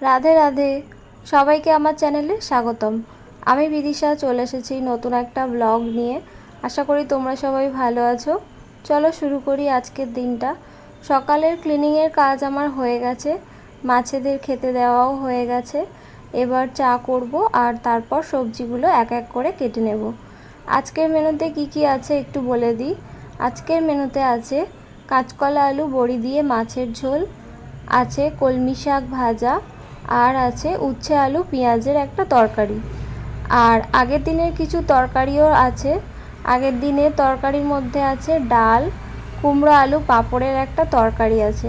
রাধে রাধে। সবাইকে আমার চ্যানেলে স্বাগতম। আমি বিদিশা, চলে এসেছি নতুন একটা ব্লগ নিয়ে। আশা করি তোমরা সবাই ভালো আছো। চলো শুরু করি আজকের দিনটা। সকালের ক্লিনিংয়ের কাজ আমার হয়ে গেছে। মাছেদের খেতে দেওয়াও হয়ে গেছে। এবার চা করব আর তারপর সবজিগুলো এক এক করে কেটে নেব। আজকের মেনুতে কি কি আছে একটু বলে দিই। আজকের মেনুতে আছে কাঁচকলা আলু বড়ি দিয়ে মাছের ঝোল, আছে কলমি শাক ভাজা আর আছে উচ্ছে আলু পেঁয়াজের একটা তরকারি। আর আগের দিনের কিছু তরকারিও আছে। আগের দিনের তরকারির মধ্যে আছে ডাল, কুমড়ো আলু, পাঁপড়ের একটা তরকারি আছে।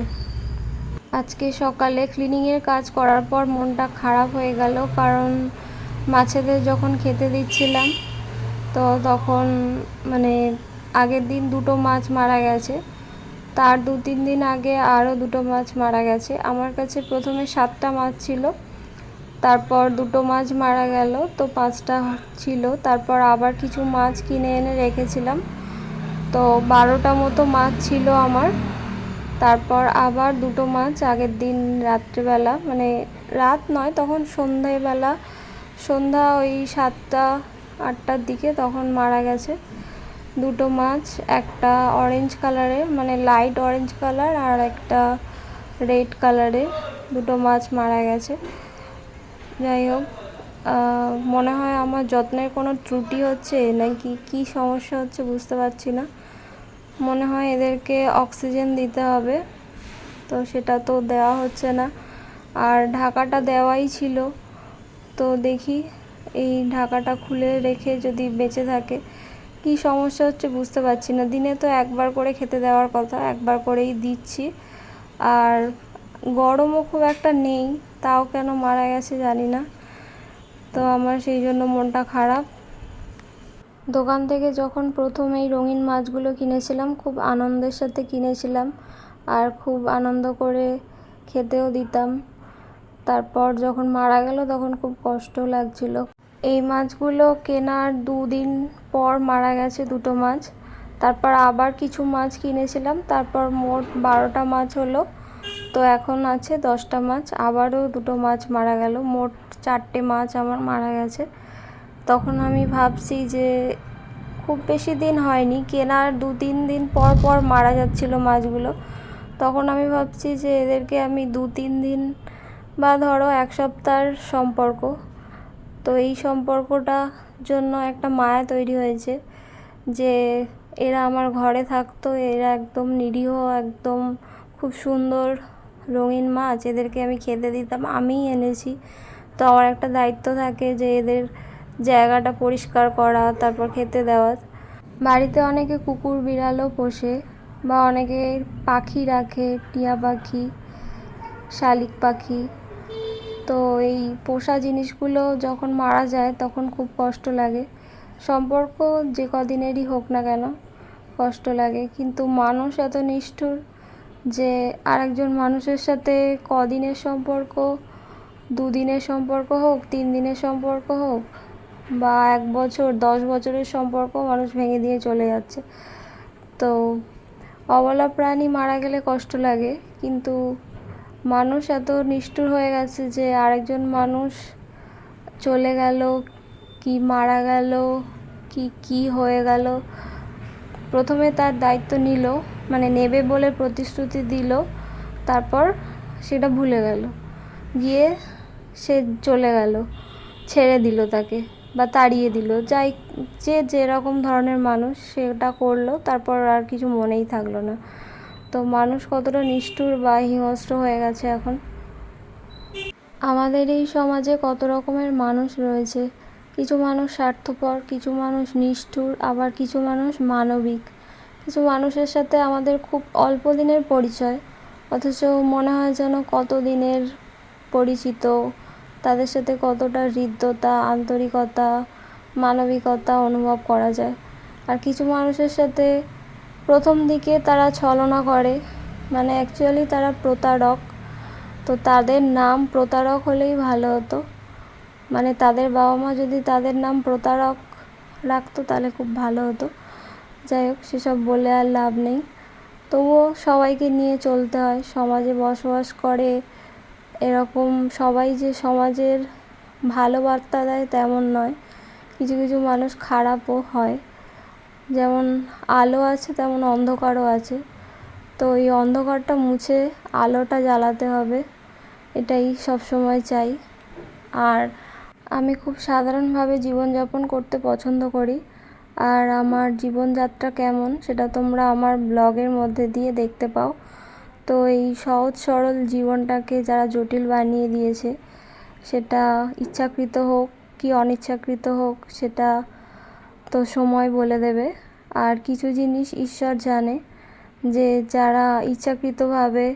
আজকে সকালে ক্লিনিংয়ের কাজ করার পর মনটা খারাপ হয়ে গেল কারণ মাছেদের যখন খেতে দিচ্ছিলাম, তো তখন মানে আগের দিন দুটো মাছ মারা গেছে। তার দু তিন দিন আগে আরও দুটো মাছ মারা গেছে। আমার কাছে প্রথমে সাতটা মাছ ছিল, তারপর দুটো মাছ মারা গেল, তো পাঁচটা ছিল। তারপর আবার কিছু মাছ কিনে এনে রেখেছিলাম, তো বারোটা মতো মাছ ছিল আমার। তারপর আবার দুটো মাছ আগের দিন রাত্রেবেলা মানে রাত নয়, তখন সন্ধ্যাবেলা, সন্ধ্যা ওই সাতটা, আটটার দিকে তখন মারা গেছে। দুটো মাছ, একটা অরেঞ্জ কালারের মানে লাইট অরেঞ্জ কালার আর একটা রেড কালারের দুটো মাছ মারা গেছে। যাই হোক মনে হয় আমার যত্নের কোনো ত্রুটি হচ্ছে নাকি কি সমস্যা হচ্ছে বুঝতে পারছি না। মনে হয় এদেরকে অক্সিজেন দিতে হবে, তো সেটা তো দেওয়া হচ্ছে না। আর ঢাকাটা দেওয়াই ছিল, তো দেখি এই ঢাকাটা খুলে রেখে যদি বেঁচে থাকে কি সমস্যা হচ্ছে বুঝতে পারছি না। দিনে তো একবার করে খেতে দেওয়ার কথা, একবার করেই দিচ্ছি। আর গরমও খুব একটা নেই, তাও কেন মারা গেছে জানি না। তো আমার সেই জন্য মনটা খারাপ। দোকান থেকে যখন প্রথম এই রঙিন মাছগুলো কিনেছিলাম, খুব আনন্দের সাথে কিনেছিলাম আর খুব আনন্দ করে খেতেও দিতাম। তারপর যখন মারা গেল, তখন খুব কষ্ট লাগছিল। এই মাছগুলো কেনার দুদিন পর মারা গেছে দুটো মাছ। তারপর আবার কিছু মাছ কিনেছিলাম, তারপর মোট বারোটা মাছ হলো। তো এখন আছে দশটা মাছ, আবারও দুটো মাছ মারা গেল। মোট চারটে মাছ আমার মারা গেছে। তখন আমি ভাবছি যে খুব বেশি দিন হয়নি, কেনার দু তিন দিন পর পর মারা যাচ্ছিল মাছগুলো। তখন আমি ভাবছি যে এদেরকে আমি দু তিন দিন বা ধরো এক সপ্তাহের সম্পর্ক। তো এই সম্পর্কটা জন্য একটা মায়া তৈরি হয়েছে যে এরা আমার ঘরে থাকতো, এরা একদম নিরীহ, একদম খুব সুন্দর রঙিন মাছ এদেরকে আমি খেতে দিতাম, আমিই এনেছি। তো আমার একটা দায়িত্ব থাকে যে এদের জায়গাটা পরিষ্কার করা, তারপর খেতে দেওয়া। বাড়িতে অনেকে কুকুর বিড়ালও পোষে বা অনেকে পাখি রাখে, টিয়া পাখি, শালিক পাখি। তো এই পোষা জিনিসগুলো যখন মারা যায় তখন খুব কষ্ট লাগে। সম্পর্ক যে কদিনেরই হোক না কেন কষ্ট লাগে। কিন্তু মানুষ এত নিষ্ঠুর যে আরেকজন মানুষের সাথে কদিনের সম্পর্ক, দুদিনের সম্পর্ক হোক তিন দিনের সম্পর্ক হোক বা এক বছর, দশ বছরের সম্পর্ক মানুষ ভেঙে দিয়ে চলে যাচ্ছে। তো অবলা প্রাণী মারা গেলে কষ্ট লাগে। কিন্তু মানুষ এত নিষ্ঠুর হয়ে গেছে যে আরেকজন মানুষ চলে গেল, কি মারা গেল, কি কি হয়ে গেল। প্রথমে তার দায়িত্ব নিল মানে নেবে বলে প্রতিশ্রুতি দিল, তারপর সেটা ভুলে গেল। গিয়ে সে চলে গেল, ছেড়ে দিল তাকে বা তাড়িয়ে দিল। যাই, যে যেরকম ধরনের মানুষ সেটা করল, তারপর আর কিছু মনেই থাকল না। তো মানুষ কতটা নিষ্ঠুর বা হিংস্র হয়ে গেছে এখন? আমাদের এই সমাজে কত রকমের মানুষ রয়েছে। কিছু মানুষ স্বার্থপর, কিছু মানুষ নিষ্ঠুর, আবার কিছু মানুষ মানবিক। কিছু মানুষের সাথে আমাদের খুব অল্প দিনের পরিচয়, অথচ মনে হয় যেন কত দিনের পরিচিত। তাদের সাথে কতটা হৃদ্যতা, আন্তরিকতা, মানবিকতা অনুভব করা যায়। আর কিছু মানুষের সাথে প্রথম দিকে তারা ছলনা করে মানে অ্যাকচুয়ালি তারা প্রতারক। তো তাদের নাম প্রতারক হলেই ভালো হতো। মানে তাদের বাবা মা যদি তাদের নাম প্রতারক রাখতো, তাহলে খুব ভালো হতো। যাই হোক, সেসব বলে আর লাভ নেই। তবুও সবাইকে নিয়ে চলতে হয়। সমাজে বসবাস করে, এরকম সবাই যে সমাজের ভালো বার্তা দেয় তেমন নয়। কিছু কিছু মানুষ খারাপও হয়। যেমন আলো আছে, তেমন অন্ধকারও আছে। তো এই অন্ধকারটা মুছে আলোটা জ্বালাতে হবে, এটাই সব সময় চাই। আর আমি খুব সাধারণভাবে জীবনযাপন করতে পছন্দ করি। আর আমার জীবনযাত্রা কেমন সেটা তোমরা আমার ব্লগের মধ্যে দিয়ে দেখতে পাও। তো এই সহজ সরল জীবনটাকে যারা জটিল বানিয়ে দিয়েছে, সেটা ইচ্ছাকৃত হোক কি অনিচ্ছাকৃত হোক, সেটা তো সময় বলে দেবে। আর কিছু জিনিস ঈশ্বর জানে, যে যারা ইচ্ছাকৃতভাবে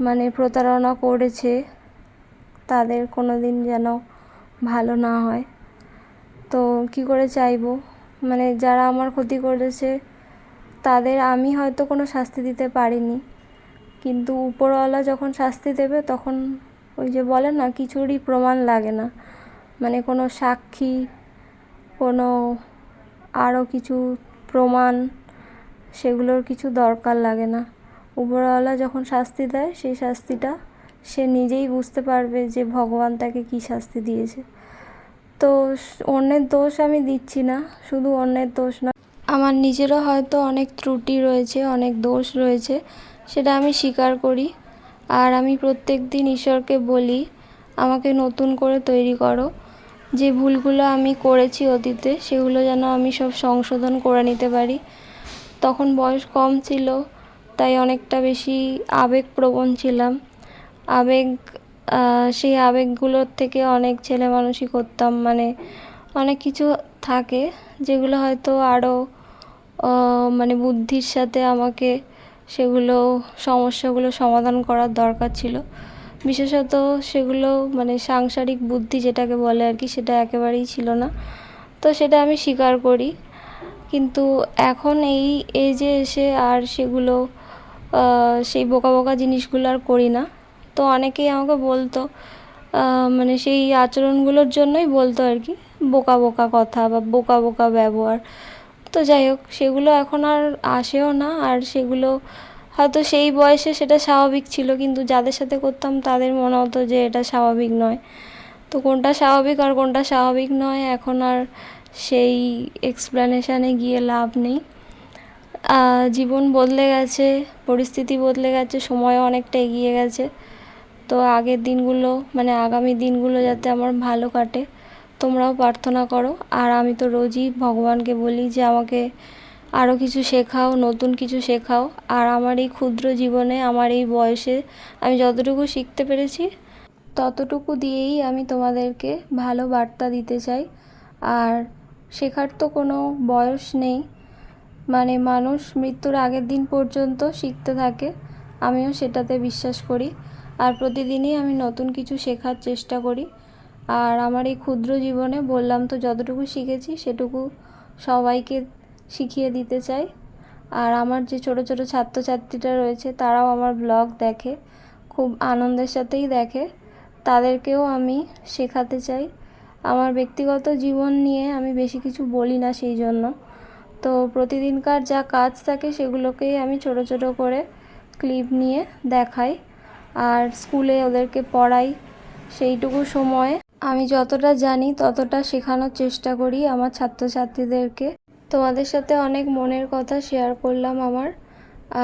মানে প্রতারণা করেছে, তাদের কোনো দিন যেন ভালো না হয়। তো কি করে চাইব? মানে যারা আমার ক্ষতি করেছে, তাদের আমি হয়তো কোনো শাস্তি দিতে পারিনি। কিন্তু উপরওয়ালা যখন শাস্তি দেবে, তখন ওই যে বলে না, কিছুরই প্রমাণ লাগে না। মানে কোনো সাক্ষী, কোনো আরও কিছু প্রমাণ, সেগুলোর কিছু দরকার লাগে না। উপরওয়ালা যখন শাস্তি দেয়, সেই শাস্তিটা সে নিজেই বুঝতে পারবে যে ভগবান তাকে কী শাস্তি দিয়েছে। তো অন্যের দোষ আমি দিচ্ছি না, শুধু অন্যের দোষ না। আমার নিজেরও হয়তো অনেক ত্রুটি রয়েছে, অনেক দোষ রয়েছে, সেটা আমি স্বীকার করি। আর আমি প্রত্যেক দিন ঈশ্বরকে বলি, আমাকে নতুন করে তৈরি করো। যে ভুলগুলো আমি করেছি অতীতে, সেগুলো যেন আমি সব সংশোধন করে নিতে পারি। তখন বয়স কম ছিল, তাই অনেকটা বেশি আবেগপ্রবণ ছিলাম। আবেগ সেই আবেগগুলোর থেকে অনেক ছেলে মানুষই করতাম। মানে অনেক কিছু থাকে যেগুলো হয়তো আরও মানে বুদ্ধির সাথে আমাকে সেগুলো, সমস্যাগুলো সমাধান করার দরকার ছিল। বিশেষত সেগুলো মানে সাংসারিক বুদ্ধি যেটাকে বলে আর কি, সেটা একেবারেই ছিল না। তো সেটা আমি স্বীকার করি। কিন্তু এখন এই এজে এসে আর সেগুলো সেই বোকা বোকা জিনিসগুলো আর করি না। তো অনেকেই আমাকে বলতো মানে সেই আচরণগুলোর জন্যই বলতো আর কি, বোকা বোকা কথা বা বোকা বোকা ব্যবহার। তো যাই হোক, সেগুলো এখন আর আসেও না। আর সেগুলো হয়তো সেই বয়সে সেটা স্বাভাবিক ছিল, কিন্তু যাদের সাথে করতাম তাদের মনে হতো যে এটা স্বাভাবিক নয়। তো কোনটা স্বাভাবিক আর কোনটা স্বাভাবিক নয়, এখন আর সেই এক্সপ্লেনেশানে গিয়ে লাভ নেই। জীবন বদলে গেছে, পরিস্থিতি বদলে গেছে, সময়ও অনেকটা এগিয়ে গেছে। তো আগের দিনগুলো মানে আগামী দিনগুলো যাতে আমার ভালো কাটে, তোমরাও প্রার্থনা করো। আর আমি তো রোজই ভগবানকে বলি যে আমাকে আরও কিছু শেখাও, নতুন কিছু শেখাও। আর আমার এই ক্ষুদ্র জীবনে, আমার এই বয়সে আমি যতটুকু শিখতে পেরেছি, ততটুকু দিয়েই আমি তোমাদেরকে ভালো বার্তা দিতে চাই। আর শেখার তো কোনো বয়স নেই। মানে মানুষ মৃত্যুর আগের দিন পর্যন্ত শিখতে থাকে। আমিও সেটাতে বিশ্বাস করি। আর প্রতিদিনই আমি নতুন কিছু শেখার চেষ্টা করি। আর আমার এই ক্ষুদ্র জীবনে বললাম তো যতটুকু শিখেছি, সেটুকু সবাইকে শিখিয়ে দিতে চাই। আর আমার যে ছোট ছোট ছাত্রছাত্রীরা রয়েছে, তারাও আমার ব্লগ দেখে, খুব আনন্দের সাথেই দেখে। তাদেরকেও আমি শেখাতে চাই। আমার ব্যক্তিগত জীবন নিয়ে আমি বেশি কিছু বলি না সেই জন্য। তো প্রতিদিনকার যা কাজ থাকে, সেগুলোকেই আমি ছোট ছোট করে ক্লিপ নিয়ে দেখাই। আর স্কুলে ওদেরকে পড়াই। সেইটুকু সময়ে আমি যতটা জানি, ততটা শেখানোর চেষ্টা করি আমার ছাত্রছাত্রীদেরকে। তোমাদের সাথে অনেক মনের কথা শেয়ার করলাম আমার।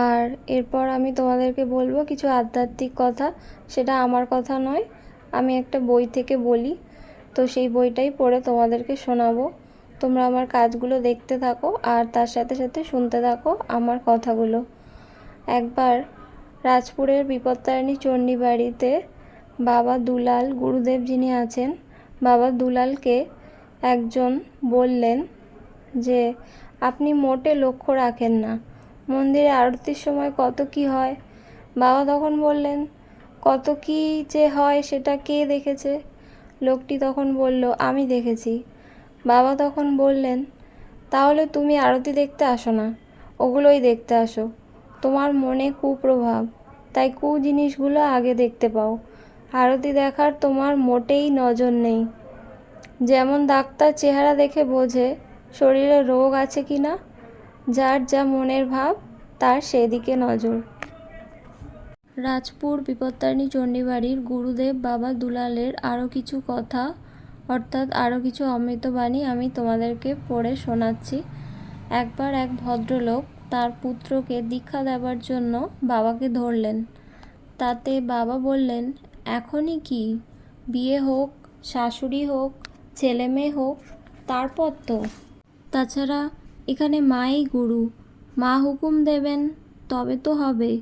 আর এরপর আমি তোমাদেরকে বলব কিছু আধ্যাত্মিক কথা, সেটা আমার কথা নয়, আমি একটা বই থেকে বলি। তো সেই বইটাই পড়ে তোমাদেরকে শোনাবো। তোমরা আমার কাজগুলো দেখতে থাকো, আর তার সাথে সাথে শুনতে থাকো আমার কথাগুলো। একবার রাজপুরের বিপত্তারিণী চণ্ডী বাড়িতে বাবা দুলাল গুরুদেব যিনি আছেন, বাবা দুলালকে একজন বললেন যে আপনি মোটে লক্ষ্য রাখেন না। মন্দিরে আরতির সময় কত কি হয়? বাবা তখন বললেন, কত কি যে হয় সেটা কে দেখেছে? লোকটি তখন বলল, আমি দেখেছি। বাবা তখন বললেন, তাহলে তুমি আরতি দেখতে আসো না, ওগুলোই দেখতে আসো। তোমার মনে কুপ্রভাব, তাই কু জিনিসগুলো আগে দেখতে পাও। আরতি দেখার তোমার মোটেই নজর নেই। যেমন ডাক্তার চেহারা দেখে বোঝে শরীরে রোগ আছে কি না? যার যা মনের ভাব, তার সেদিকে নজর। রাজপুর বিপত্তারিণী চণ্ডীবাড়ির গুরুদেব বাবা দুলালের আরও কিছু কথা, অর্থাৎ আরও কিছু অমৃতবাণী আমি তোমাদেরকে পড়ে শোনাচ্ছি। একবার এক ভদ্রলোক তার পুত্রকে দীক্ষা দেওয়ার জন্য বাবাকে ধরলেন। তাতে বাবা বললেন, এখনই কি? বিয়ে হোক, শাশুড়ি হোক ছেলে মেয়ে হোক, তারপর তো? তাছাড়া এখানে মাই গুরু। মা হুকুম দেবেন, তবে তো হবে।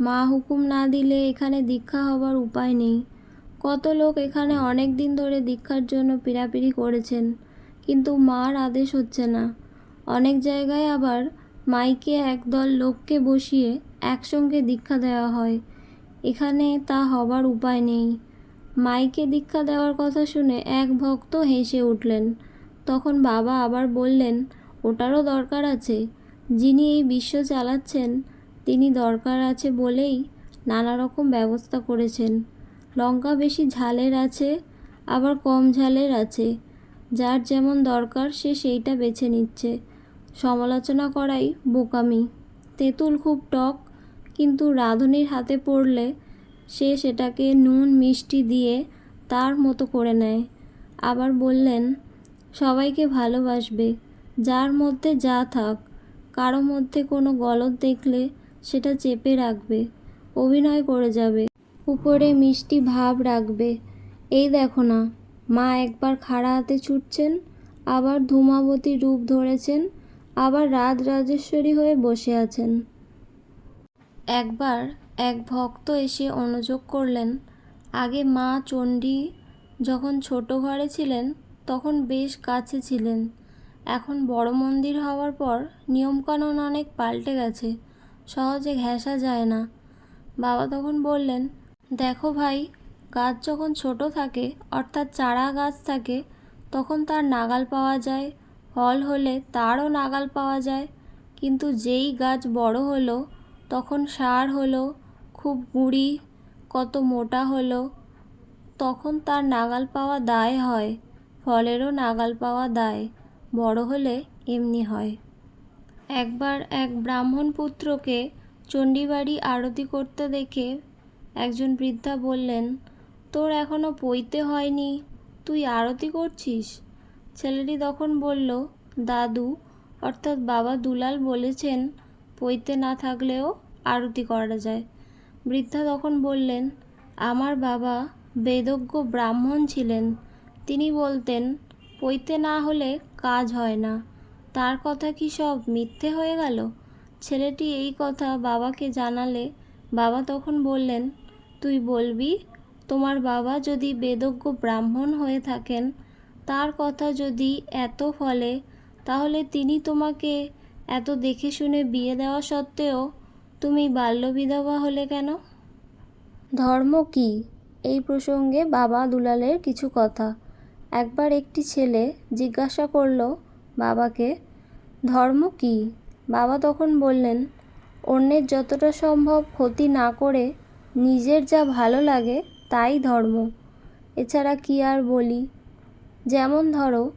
মা হুকুম না দিলে এখানে দীক্ষা হবার উপায় নেই। কত লোক এখানে অনেক দিন ধরে দীক্ষার জন্য পিড়াপিড়ি করেছেন, কিন্তু মার আদেশ হচ্ছে না। অনেক জায়গায় আবার মাইকে একদল লোককে বসিয়ে একসঙ্গে দীক্ষা দেওয়া হয়। এখানে তা হবার উপায় নেই। মাইকে দীক্ষা দেওয়ার কথা শুনে এক ভক্ত হেসে উঠলেন তখন বাবা আবার বললেন, ওটারও দরকার আছে। যিনি এই বিশ্ব চালাচ্ছেন, তিনি দরকার আছে বলেই নানা রকম ব্যবস্থা করেছেন। লঙ্কা বেশি ঝালের আছে, আবার কম ঝালের আছে। যার যেমন দরকার, সে সেইটা বেছে নিচ্ছে। সমালোচনা করাই বোকামি। তেঁতুল খুব টক, কিন্তু রাঁধুনির হাতে পড়লে সে সেটাকে নুন, মিষ্টি দিয়ে তার মতো করে নেয়। আবার বললেন সবাইকে ভালোবাসবে। যার মধ্যে যা থাক, কারও মধ্যে কোনো গলদ দেখলে সেটা চেপে রাখবে, অভিনয় করে যাবে, উপরে মিষ্টি ভাব রাখবে। এই দেখো না, মা একবার খাড়া হাতে ছুটছেন, আবার ধূমাবতী রূপ ধরেছেন, আবার রাজ রাজেশ্বরী হয়ে বসে আছেন। একবার এক ভক্ত এসে অনুযোগ করলেন, আগে মা চণ্ডী যখন ছোট ঘরে ছিলেন তখন বেশ কাছে ছিলেন। এখন বড় মন্দির হওয়ার পর নিয়মকানুন অনেক পাল্টে গেছে, সহজে ঘেঁষা যায় না। বাবা তখন বললেন, দেখো ভাই, গাছ যখন ছোট থাকে, অর্থাৎ চারা গাছ থাকে, তখন তার নাগাল পাওয়া যায়। ফল হলে তারও নাগাল পাওয়া যায়। কিন্তু যেই গাছ বড় হলো, তখন সার হলো, খুব গুঁড়ি, কত মোটা হলো, তখন তার নাগাল পাওয়া দায় হয়। ফলেরও নাগাল পাওয়া দায়, বড় হলে এমনি হয়। একবার এক ব্রাহ্মণ পুত্রকে চণ্ডীবাড়ি আরতি করতে দেখে একজন বৃদ্ধা বললেন, তোর এখনও পইতে হয়নি, তুই আরতি করছিস? ছেলেটি তখন বলল, দাদু, অর্থাৎ বাবা দুলাল বলেছেন পইতে না থাকলেও আরতি করা যায়। বৃদ্ধা তখন বললেন, আমার বাবা বেদজ্ঞ ব্রাহ্মণ ছিলেন তিনি বলতেন, পইতে না হলে কাজ হয় না। তার কথা কি সব মিথ্যে হয়ে গেল? ছেলেটি এই কথা বাবাকে জানালে বাবা তখন বললেন, তুই বলবি, তোমার বাবা যদি বেদজ্ঞ ব্রাহ্মণ হয়ে থাকেন, তার কথা যদি এত ফলে, তাহলে তিনি তোমাকে এত দেখে শুনে বিয়ে দেওয়া সত্ত্বেও তুমি বাল্যবিধবা হলে কেন? ধর্ম কি? এই প্রসঙ্গে বাবা দুলালের কিছু কথা। একবার একটি ছেলে জিজ্ঞাসা করল, বাবাকে, ধর্ম কি? বাবা তখন বললেন, অন্যের যতটা সম্ভব ক্ষতি না করে নিজের যা ভালো লাগে তাই ধর্ম। এছাড়া কি আর বলি? যেমন ধরো,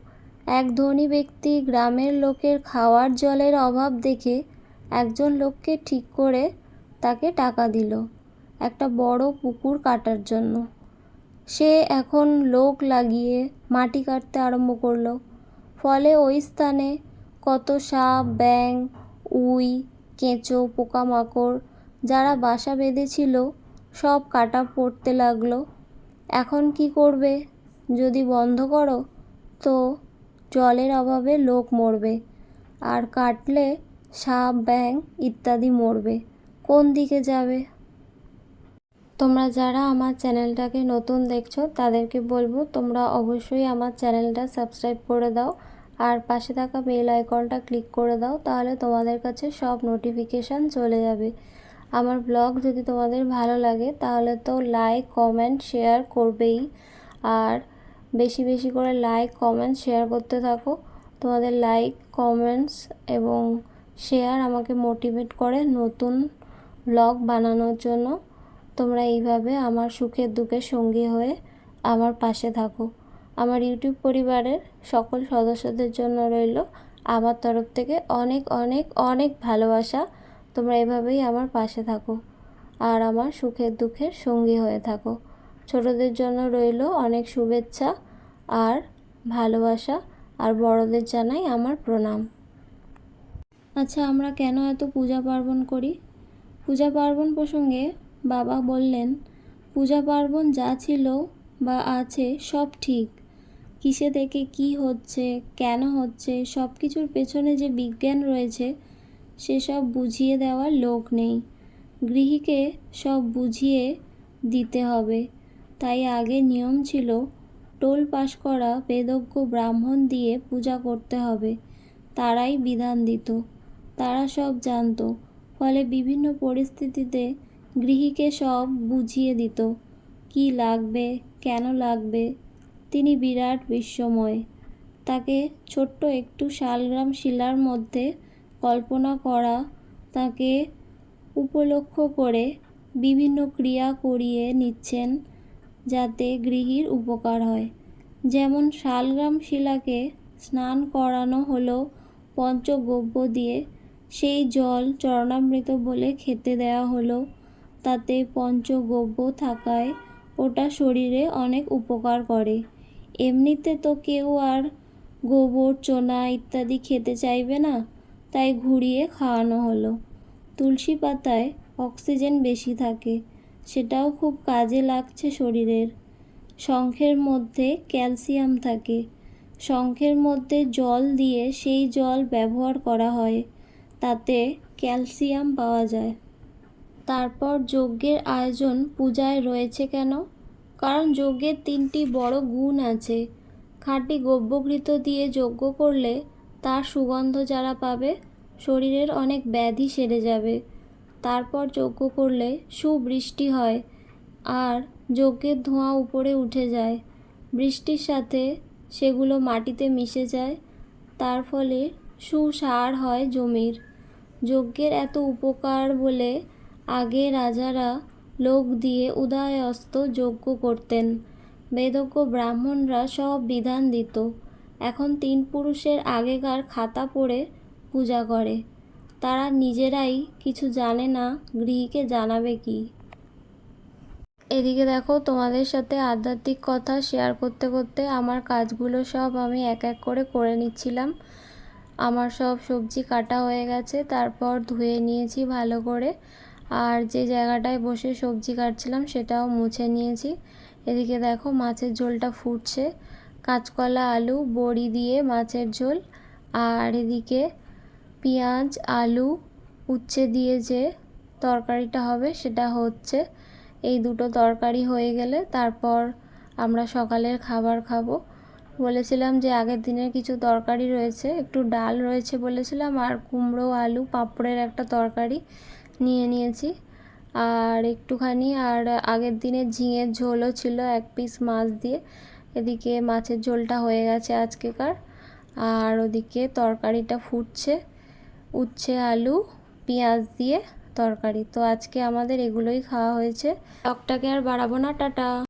এক ধনী ব্যক্তি গ্রামের লোকের খাওয়ার জলের অভাব দেখে একজন লোককে ঠিক করে তাকে টাকা দিল, একটা বড় পুকুর কাটার জন্য। সে এখন লোক লাগিয়ে মাটি কাটতে আরম্ভ করল। ফলে ওই স্থানে কত সাপ, ব্যাঙ, উই, কেঁচো, পোকামাকড় যারা বাসা বেঁধেছিল, সব কাটা পড়তে লাগল। এখন কি করবে? যদি বন্ধ করো, তো জলের অভাবে লোক মরবে। আর কাটলে সাপ, ব্যাঙ ইত্যাদি মরবে। কোন দিকে যাবে? তোমরা যারা আমার চ্যানেলটাকে নতুন দেখছ, তাদেরকে বলব তোমরা অবশ্যই আমার চ্যানেলটা সাবস্ক্রাইব করে দাও আর পাশে থাকা বেল আইকনটা ক্লিক করে দাও, তাহলে তোমাদের কাছে সব নোটিফিকেশান চলে যাবে। আমার ব্লগ যদি তোমাদের ভালো লাগে, তাহলে তো লাইক, কমেন্ট, শেয়ার করবেই। আর বেশি বেশি করে লাইক, কমেন্ট, শেয়ার করতে থাকো। তোমাদের লাইক, কমেন্টস এবং শেয়ার আমাকে মোটিভেট করে নতুন ব্লগ বানানোর জন্য। তোমরা এইভাবে আমার সুখের দুঃখের সঙ্গী হয়ে আমার পাশে থাকো। আমার ইউটিউব পরিবারের সকল সদস্যদের জন্য রইল আমার তরফ থেকে অনেক অনেক অনেক ভালোবাসা। তোমরা এভাবেই আমার পাশে থাকো আর আমার সুখের দুঃখের সঙ্গী হয়ে থাকো। ছোটদের জন্য রইল অনেক শুভেচ্ছা আর ভালোবাসা আর বড়দের জানাই আমার প্রণাম। আচ্ছা আমরা কেন এত পূজা পার্বণ করি? পূজা পার্বণ প্রসঙ্গে বাবা বললেন, পূজা পার্বণ যা ছিল বা আছে সব ঠিক। কিসে থেকে কি হচ্ছে, কেন হচ্ছে সব কিছুর পেছনে যে বিজ্ঞান রয়েছে, সেসব বুঝিয়ে দেওয়ার লোক নেই। গৃহীকে সব বুঝিয়ে দিতে হবে। তাই আগে নিয়ম ছিল, টোল পাশ করা বেদজ্ঞ ব্রাহ্মণ দিয়ে পূজা করতে হবে। তারাই বিধান দিত। তারা সব জানতো। ফলে বিভিন্ন পরিস্থিতিতে গৃহীকে সব বুঝিয়ে দিত। কি লাগবে, কেন লাগবে? তিনি বিরাট বিশ্বময় তাকে ছোট্ট একটু শালগ্রাম শিলার মধ্যে কল্পনা করা, তাকে উপলক্ষ করে বিভিন্ন ক্রিয়া করিয়ে নিচ্ছেন যাতে গৃহীর উপকার হয়। যেমন শালগ্রাম শিলাকে স্নান করানো হলো পঞ্চগব্য দিয়ে, সেই জল চরণামৃত বলে খেতে দেওয়া হলো। তাতে পঞ্চগব্য থাকায় ওটা শরীরে অনেক উপকার করে। এমনিতে তো কেউ আর গোবর, চোনা ইত্যাদি খেতে চাইবে না, তাই ঘুরিয়ে খাওয়ানো হলো। তুলসী পাতায় অক্সিজেন বেশি থাকে, সেটাও খুব কাজে লাগছে শরীরের। শঙ্খের মধ্যে ক্যালসিয়াম থাকে, শঙ্খের মধ্যে জল দিয়ে সেই জল ব্যবহার করা হয়, তাতে ক্যালসিয়াম পাওয়া যায়। তারপর যজ্ঞের আয়োজন পূজায় রয়েছে কেন? কারণ যজ্ঞের তিনটি বড় গুণ আছে। খাঁটি গব্যঘৃত দিয়ে যজ্ঞ করলে তার সুগন্ধ যারা পাবে, শরীরের অনেক ব্যাধি সেরে যাবে। তারপর যজ্ঞ করলে সুবৃষ্টি হয় আর যজ্ঞের ধোঁয়া উপরে উঠে যায়। বৃষ্টির সাথে সেগুলো মাটিতে মিশে যায়, তার ফলে সুসার হয় জমির। যজ্ঞের এত উপকার বলে আগে রাজারা লোক দিয়ে উদয় অস্ত যজ্ঞ করতেন। বেদজ্ঞ ব্রাহ্মণরা সব বিধান দিত। এখন তিন পুরুষের আগেকার খাতা পড়ে পূজা করে। তারা নিজেরাই কিছু জানে না, গৃহীকে জানাবে কি? এদিকে দেখো, তোমাদের সাথে আধ্যাত্মিক কথা শেয়ার করতে করতে আমার কাজগুলো সব আমি এক এক করে করে নিচ্ছিলাম। আমার সব সবজি কাটা হয়ে গেছে, তারপর ধুয়ে নিয়েছি ভালো করে। আর যে জায়গাটায় বসে সবজি কাটছিলাম সেটাও মুছে নিয়েছি। এদিকে দেখো মাছের ঝোলটা ফুটছে। কাঁচকলা, আলু, বড়ি দিয়ে মাছের ঝোল। আর এদিকে পেঁয়াজ, আলু, উচ্ছে দিয়ে যে তরকারিটা হবে সেটা হচ্ছে। এই দুটো তরকারি হয়ে গেলে তারপর আমরা সকালের খাবার খাব। বলেছিলাম যে আগের দিনের কিছু তরকারি রয়েছে, একটু ডাল রয়েছে বলেছিলাম, আর কুমড়ো, আলু, পাঁপড়ের একটা তরকারি। নিয়ে নিয়েছি। আর একটুখানি, আর আগের দিনে ঝিঙের ঝোলও ছিল এক পিস মাছ দিয়ে। এদিকে মাছের ঝোলটা হয়ে গেছে আজকেকার। আর ওদিকে তরকারিটা ফুটছে, উচ্ছে, আলু, পেঁয়াজ দিয়ে তরকারি। তো আজকে আমাদের এগুলোই খাওয়া হয়েছে। টকটাকে আর বাড়াবো না, টাটা।